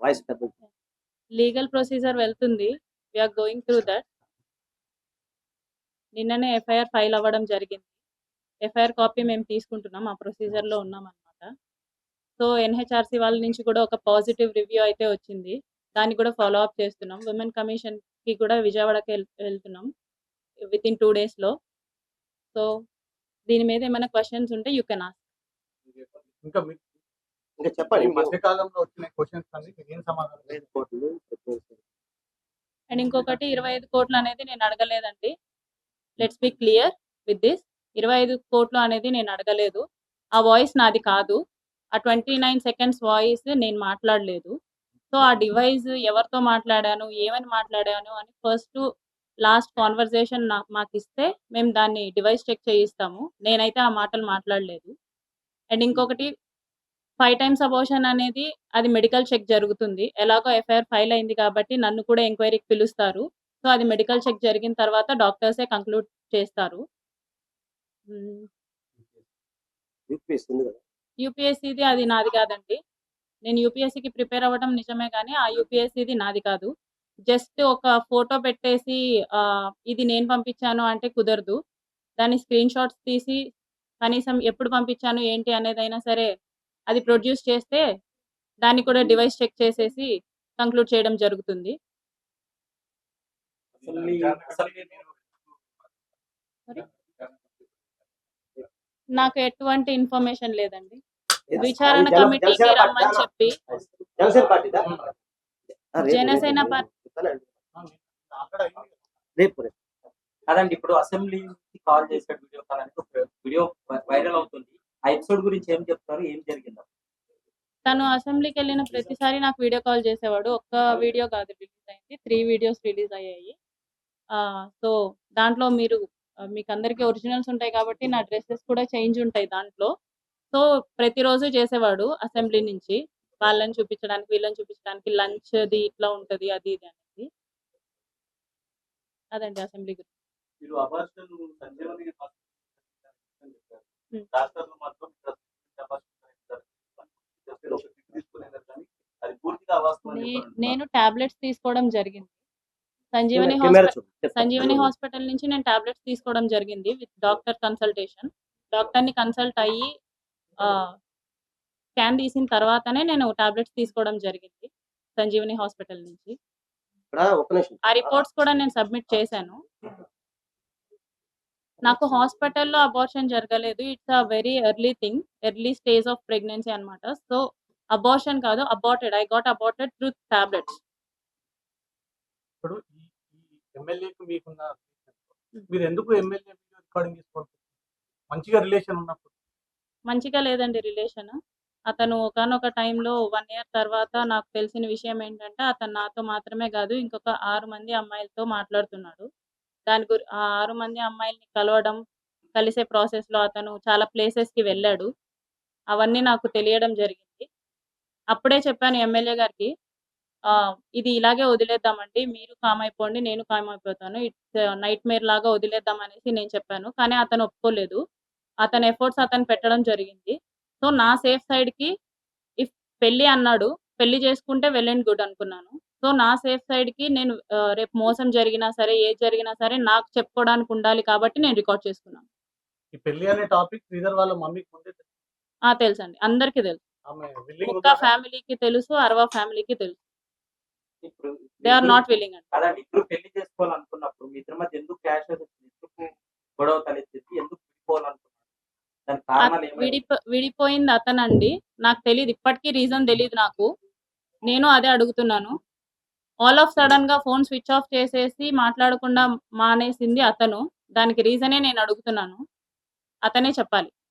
Voice పెద్ద legal procedure వెళ్తుంది. We're going through that నిన్ననే ఎఫ్ఐఆర్ ఫైల్ అవ్వడం జరిగింది. ఎఫ్ఐఆర్ కాపీ మేము తీసుకుంటున్నాం. ఆ ప్రొసీజర్లో ఉన్నాం అనమాట సో ఎన్హెచ్ఆర్సీ వాళ్ళ నుంచి కూడా ఒక పాజిటివ్ రివ్యూ అయితే వచ్చింది. దాన్ని కూడా ఫాలో అప్ చేస్తున్నాం. ఉమెన్ కమిషన్కి కూడా విజయవాడకి వెళ్- వెళ్తున్నాం. విత్ ఇన్ టూ డేస్లో సో దీని మీద ఏమైనా క్వశ్చన్స్ ఉంటే యూ కెన్ ఆస్క్ ఇంకా మీ- ఇంకా చెప్పండి మధ్య కాలంలో వచ్చిన క్వశ్చన్స్ అన్ని మీకు ఏం సమాధానం ఐదు కోట్లు. అండ్ ఇంకొకటి ఇరవై ఐదు కోట్లు అనేది నేను అడగలేదండి. Let's be clear with this ఇరవై ఐదు కోట్లు అనేది నేను అడగలేదు. ఆ వాయిస్ నాది కాదు. ఆ ట్వంటీ నైన్ సెకండ్స్ వాయిస్ నేను మాట్లాడలేదు. సో ఆ డివైస్ ఎవరితో మాట్లాడాను ఏమని మాట్లాడాను అని ఫస్ట్ లాస్ట్ కాన్వర్జేషన్ మాకు ఇస్తే మేము దాన్ని డివైస్ చెక్ చేయిస్తాము. నేనైతే ఆ మాటలు మాట్లాడలేదు. అండ్ ఇంకొకటి ఫైవ్ టైమ్స్ అబోషన్ అనేది అది మెడికల్ చెక్ జరుగుతుంది. ఎలాగో ఎఫ్ఐఆర్ ఫైల్ అయింది కాబట్టి నన్ను కూడా ఎంక్వైరీకి పిలుస్తారు. సో అది మెడికల్ చెక్ జరిగిన తర్వాత డాక్టర్సే కంక్లూడ్ చేస్తారు. యూపీఎస్సీది అది నాది కాదండి. నేను యూపీఎస్సీకి ప్రిపేర్ అవ్వడం నిజమే కానీ ఆ యూపీఎస్సీది నాది కాదు. జస్ట్ ఒక ఫోటో పెట్టేసి ఇది నేను పంపించాను అంటే కుదరదు. దాని స్క్రీన్ షాట్స్ తీసి కనీసం ఎప్పుడు పంపించాను ఏంటి అనేది అయినా సరే అది ప్రొడ్యూస్ చేస్తే దాన్ని కూడా డివైస్ చెక్ చేసేసి కంక్లూడ్ చేయడం జరుగుతుంది? నాకు ఎటువంటి ఇన్ఫర్మేషన్ లేదండి? విచారణ కమిటీకి రమ్మని చెప్పి. జనసేన రేపు- పార్టీ- ఇప్పుడు అసెంబ్లీ కాల్ చేసాడు వీడియో కాల్ వీడియో వైరల్ అవుతుంది. ఆ ఎపిసోడ్ గురించి ఏం చెప్తారు? ఏం జరిగింది. తను అసెంబ్లీకి వెళ్ళిన ప్రతిసారి నాకు వీడియో కాల్ చేసేవాడు. ఒక్క వీడియో కాదు రిలీజ్ అయింది. త్రీ వీడియోస్ రిలీజ్ అయ్యాయి. సో దాంట్లో మీరు మీకు అందరికీ ఒరిజినల్స్ ఉంటాయి కాబట్టి నా డ్రెస్సెస్ కూడా చేంజ్ ఉంటాయి దాంట్లో. సో ప్రతిరోజు చేసేవాడు అసెంబ్లీ నుంచి. వాళ్ళని చూపించడానికి వీళ్ళని చూపించడానికి లంచ్ది ఇట్లా ఉంటది అది ఇది అనేది అదండి అసెంబ్లీ గురించి మీరు అబార్షన్ సంజీవని హాస్పిటల్ చెప్పారు Hmm. డాక్టర్లు మాత్రం. నేను టాబ్లెట్స్ తీసుకోవడం జరిగింది. సంజీవని హాస్పిటల్. సంజీవని హాస్పిటల్ నుంచి నేను టాబ్లెట్స్ తీసుకోవడం జరిగింది విత్ డాక్టర్ కన్సల్టేషన్. డాక్టర్ని కన్సల్ట్ అయ్యి స్కాన్ తీసిన తర్వాతనే నేను టాబ్లెట్స్ తీసుకోవడం జరిగింది సంజీవని హాస్పిటల్ నుంచి. ఆ రిపోర్ట్స్ కూడా నేను సబ్మిట్ చేశాను. నాకు హాస్పిటల్లో అబార్షన్ జరగలేదు. It's a very early thing early stage of pregnancy అన్నమాట. సో అబార్షన్ కాదు aborted I got aborted through tablets ఇప్పుడు ఈ ఈ ఎమ్మెల్యేకి మీకున్న మీరు ఎందుకు ఎమ్మెల్యే వీడియో రికార్డింగ్ తీసుకోవాలి మంచిగా రిలేషన్ ఉన్నప్పుడు. మంచిగా లేదండి రిలేషన్ అతను ఒకనొక టైంలో వన్ ఇయర్ తర్వాత నాకు తెలిసిన విషయం ఏంటంటే అతను నాతో మాత్రమే కాదు ఇంకొక ఆరు మంది అమ్మాయిలతో మాట్లాడుతున్నాడు. దాని గురి ఆరు మంది అమ్మాయిల్ని కలవడం కలిసే ప్రాసెస్లో అతను చాలా ప్లేసెస్కి వెళ్ళాడు. అవన్నీ నాకు తెలియడం జరిగింది. అప్పుడే చెప్పాను ఎమ్మెల్యే గారికి ఆ, ఇది ఇలాగే వదిలేద్దామండి మీరు కామ్ అయిపోండి నేను కామ్ అయిపోతాను. ఇట్స్ నైట్ మేర్ లాగా వదిలేద్దాం అనేసి నేను చెప్పాను. కానీ అతను ఒప్పుకోలేదు. అతని ఎఫర్ట్స్ అతను పెట్టడం జరిగింది. సో నా సేఫ్ సైడ్కి ఇఫ్ పెళ్ళి అన్నాడు పెళ్ళి చేసుకుంటే వెల్ అండ్ గుడ్ అనుకున్నాను. సో నా సేఫ్ సైడ్కి నేను ఆ, రేపు మోసం జరిగినా సరే ఏది జరిగినా సరే నాకు చెప్పుకోవడానికి ఉండాలి కాబట్టి నేను రికార్డ్ చేసుకున్నాను. ఈ పెళ్ళి అనే టాపిక్ శ్రీధర్ వాళ్ళ మమ్మీకి ముందే తెలుసు. ఆ తెలుసండి. అందరికీ తెలుసు. ఆమె willing ముక్క ఉందా? ఫ్యామిలీకి తెలుసు అరవా ఫ్యామిలీకి తెలుసు. ఇప్పుడు దే ఆర్ నాట్ విల్లింగ్ అండి. ఇద్దరు పెళ్ళి చేసుకోవాలనుకున్నప్పుడు మీ ఇద్దరి మధ్య ఎందుకు వచ్చింది ఎందుకు గొడవ తలెత్తింది? ఎందుకు విడిపోవాలనుకున్నారు? దానికి కారణాలు ఏమైనా విడిపో విడిపోయింది అతనండి. నాకు తెలియదు ఇప్పటికీ రీజన్ తెలియదు నాకు. నేను అదే అడుగుతున్నాను. ఆల్ ఆఫ్ సడన్గా ఫోన్ స్విచ్ ఆఫ్ చేసేసి మాట్లాడకుండా మానేసింది అతను. దానికి రీజనే నేను అడుగుతున్నాను. అతనే చెప్పాలి.